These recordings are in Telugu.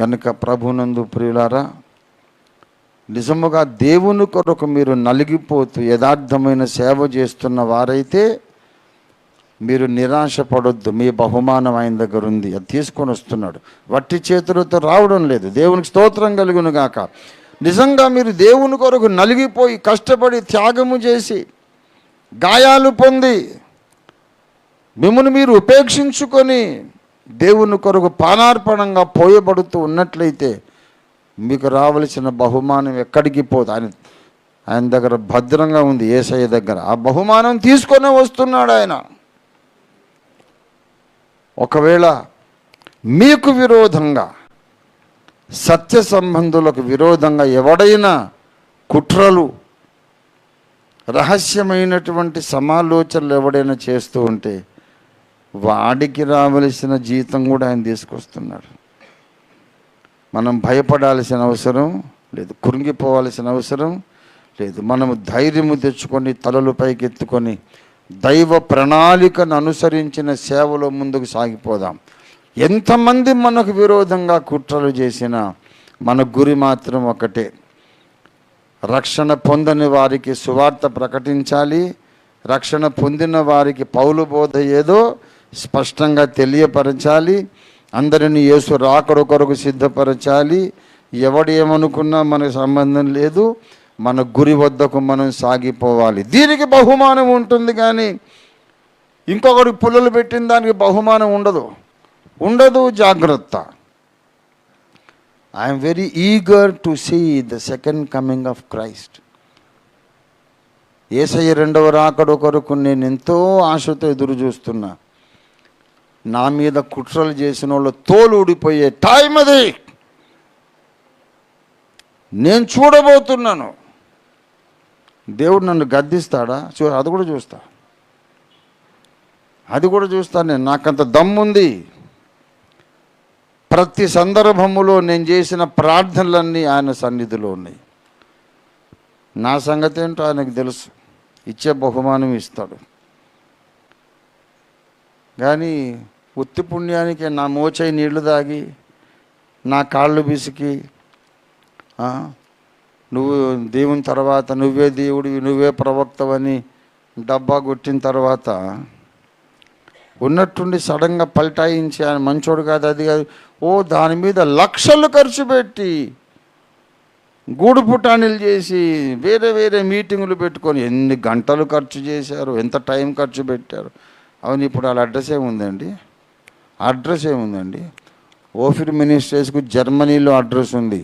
గనుక ప్రభునందు ప్రియులారా నిజముగా దేవుని కొరకు మీరు నలిగిపోతూ యథార్థమైన సేవ చేస్తున్న వారైతే మీరు నిరాశ పడొద్దు మీ బహుమానం ఆయన దగ్గర ఉంది. అది తీసుకొని వస్తున్నాడు. వట్టి చేతులతో రావడం లేదు. దేవునికి స్తోత్రం కలుగును గాక. నిజంగా మీరు దేవుని కొరకు నలిగిపోయి కష్టపడి త్యాగము చేసి గాయాలు పొంది మిమ్మల్ని మీరు ఉపేక్షించుకొని దేవుని కొరకు పానార్పణంగా పోయబడుతూ ఉన్నట్లయితే మీకు రావలసిన బహుమానం ఎక్కడికి పోదు. ఆయన ఆయన దగ్గర భద్రంగా ఉంది ఏసయ్య దగ్గర. ఆ బహుమానం తీసుకొని వస్తున్నాడు ఆయన. ఒకవేళ మీకు విరోధంగా సత్య సంబంధులకు విరోధంగా ఎవడైనా కుట్రలు రహస్యమైనటువంటి సమాలోచనలు ఎవడైనా చేస్తూ ఉంటే వాడికి రావలసిన జీతం కూడా ఆయన తీసుకొస్తున్నాడు. మనం భయపడాల్సిన అవసరం లేదు కురింగిపోవాల్సిన అవసరం లేదు. మనము ధైర్యము తెచ్చుకొని తలలు పైకెత్తుకొని దైవ ప్రణాళికను అనుసరించిన సేవలో ముందుకు సాగిపోదాం. ఎంతమంది మనకు విరోధంగా కుట్రలు చేసినా మన గురి మాత్రం ఒకటే. రక్షణ పొందని వారికి సువార్త ప్రకటించాలి. రక్షణ పొందిన వారికి పౌలు బోధ ఏదో స్పష్టంగా తెలియపరచాలి. అందరిని యేసు రాకడ కొరకు సిద్ధపరచాలి. ఎవడు ఏమనుకున్నా మనకు సంబంధం లేదు. మన గురి వద్దకు మనం సాగిపోవాలి. దీనికి బహుమానం ఉంటుంది కానీ ఇంకొకటి పుల్లలు పెట్టిన దానికి బహుమానం ఉండదు. ఉండదు జాగ్రత్త. I'm very eager to see the second coming of Christ Yesayya రెండవ రాకడు కొరకు నేను ఎంతో ఆశతో ఎదురు చూస్తున్నా. నా మీద కుట్రలు చేసిన వాళ్ళు తోలు ఊడిపోయే టైం అది. నేను చూడబోతున్నాను. దేవుడు నన్ను గద్దిస్తాడా? చూ అది కూడా చూస్తా. అది కూడా చూస్తాను నేను. నాకంత దమ్ముంది. ప్రతి సందర్భములో నేను చేసిన ప్రార్థనలన్నీ ఆయన సన్నిధిలో ఉన్నాయి. నా సంగతి ఏంటో ఆయనకు తెలుసు. ఇచ్చే బహుమానం ఇస్తాడు. కానీ ఉత్తి పుణ్యానికి నా మోచై నీళ్ళు తాగి నా కాళ్ళు బిసికి నువ్వు దేవుని తర్వాత నువ్వే దేవుడివి నువ్వే ప్రవక్తవని డబ్బా కొట్టిన తర్వాత ఉన్నట్టుండి సడన్గా పల్టాయించి ఆయన మంచోడు కాదు అది కాదు ఓ దాని మీద లక్షలు ఖర్చు పెట్టి గూడు పుటాణిలు చేసి వేరే వేరే మీటింగులు పెట్టుకొని ఎన్ని గంటలు ఖర్చు చేశారు ఎంత టైం ఖర్చు పెట్టారు. అవును ఇప్పుడు వాళ్ళ అడ్రస్ ఏముందండి? అడ్రస్ ఏముందండి? ఓఫిర్ మినిస్ట్రీస్కు జర్మనీలో అడ్రస్ ఉంది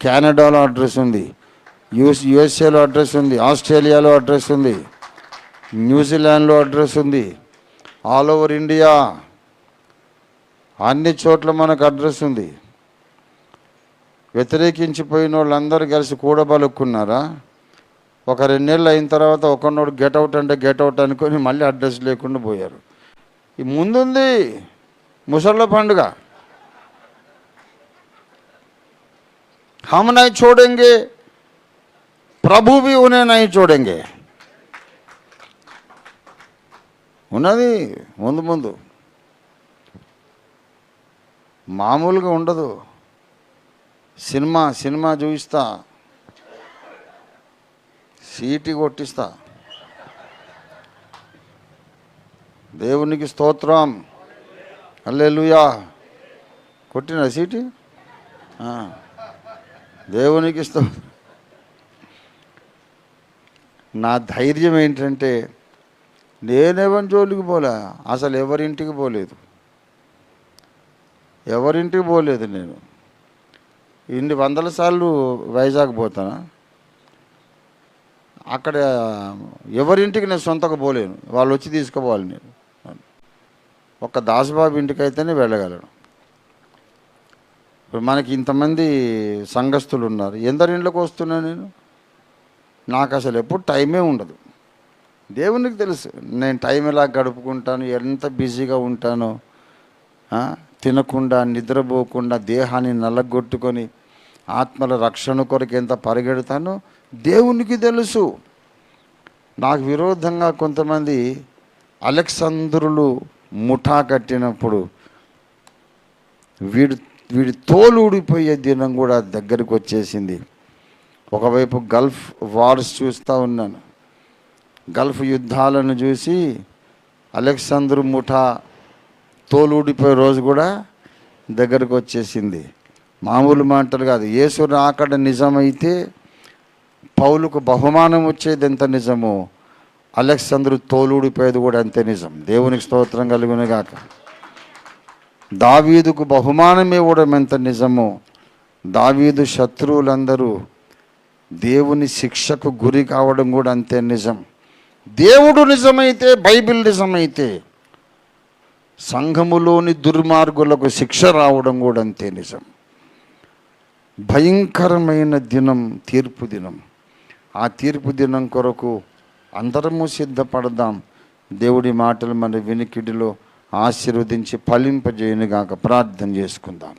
కెనడాలో అడ్రస్ ఉంది యూఎస్ యుఎస్ఏలో అడ్రస్ ఉంది ఆస్ట్రేలియాలో అడ్రస్ ఉంది న్యూజిలాండ్లో అడ్రస్ ఉంది ఆల్ ఓవర్ ఇండియా అన్ని చోట్ల మనకు అడ్రస్ ఉంది. వ్యతిరేకించిపోయిన వాళ్ళందరూ కలిసి కూడబలుక్కున్నారా? ఒక రెండేళ్ళు అయిన తర్వాత ఒకనోడు గెట్అవుట్ అంటే గెట్అవుట్ అనుకొని మళ్ళీ అడ్రస్ లేకుండా పోయారు. ఈ ముందుంది. ముసళ్ళ పండుగ हम नहीं छोड़ेंगे ప్రభు भी उन्हें नहीं छोड़ेंगे ఉన్నది ముందు ముందు మామూలుగా ఉండదు సినిమా సినిమా చూపిస్తా సీటి కొట్టిస్తా దేవునికి స్తోత్రం అల్లెలుయా కొట్టిన సీటి? దేవునికి ఇస్తాం నా ధైర్యం ఏంటంటే నేనెవరి జోలికి పోలే అసలు ఎవరింటికి పోలేదు. ఎవరింటికి పోలేదు నేను. ఇన్ని వందల సార్లు వైజాగ్ పోతానా? అక్కడ ఎవరింటికి నేను సొంతకు పోలేను. వాళ్ళు వచ్చి తీసుకుపోవాలి నేను. ఒక దాసబాబు ఇంటికి అయితేనే వెళ్ళగలను. ఇప్పుడు మనకి ఇంతమంది సంఘస్థులు ఉన్నారు ఎందరి ఇంట్లోకి వస్తున్నా నేను? నాకు అసలు ఎప్పుడు టైమే ఉండదు. దేవునికి తెలుసు నేను టైం ఎలా గడుపుకుంటాను ఎంత బిజీగా ఉంటానో తినకుండా నిద్రపోకుండా దేహాన్ని నల్లగొట్టుకొని ఆత్మల రక్షణ కొరకు ఎంత పరిగెడతానో దేవునికి తెలుసు. నాకు విరోధంగా కొంతమంది అలెక్సంద్రులు ముఠా కట్టినప్పుడు వీడు వీడి తోలు ఊడిపోయే దినం కూడా దగ్గరికి వచ్చేసింది. ఒకవైపు గల్ఫ్ వార్స్ చూస్తూ ఉన్నాను. గల్ఫ్ యుద్ధాలను చూసి అలెగ్జాందర్ ముఠా తోలు ఊడిపోయే రోజు కూడా దగ్గరకు వచ్చేసింది. మామూలు మాటలు కాదు. యేసు రాకడ నిజమైతే పౌలుకు బహుమానం వచ్చేది ఎంత నిజమో అలెక్సందరు తోలుడిపోయేది కూడా అంతే నిజం. దేవునికి స్తోత్రం కలుగును గాక. దావీదుకు బహుమానం ఇవ్వడం ఎంత నిజమో. దావీదు శత్రువులందరూ దేవుని శిక్షకు గురి కావడం కూడా అంతే నిజం. దేవుడు నిజమైతే బైబిల్ నిజమైతే సంఘములోని దుర్మార్గులకు శిక్ష రావడం కూడా అంతే నిజం. భయంకరమైన దినం తీర్పు దినం. ఆ తీర్పు దినం కొరకు అందరము సిద్ధపడదాం. దేవుడి మాటలు మన వినికిడిలో ఆశీర్వదించి ఫలింపజేయనుగాక ప్రార్థన చేసుకుందాం.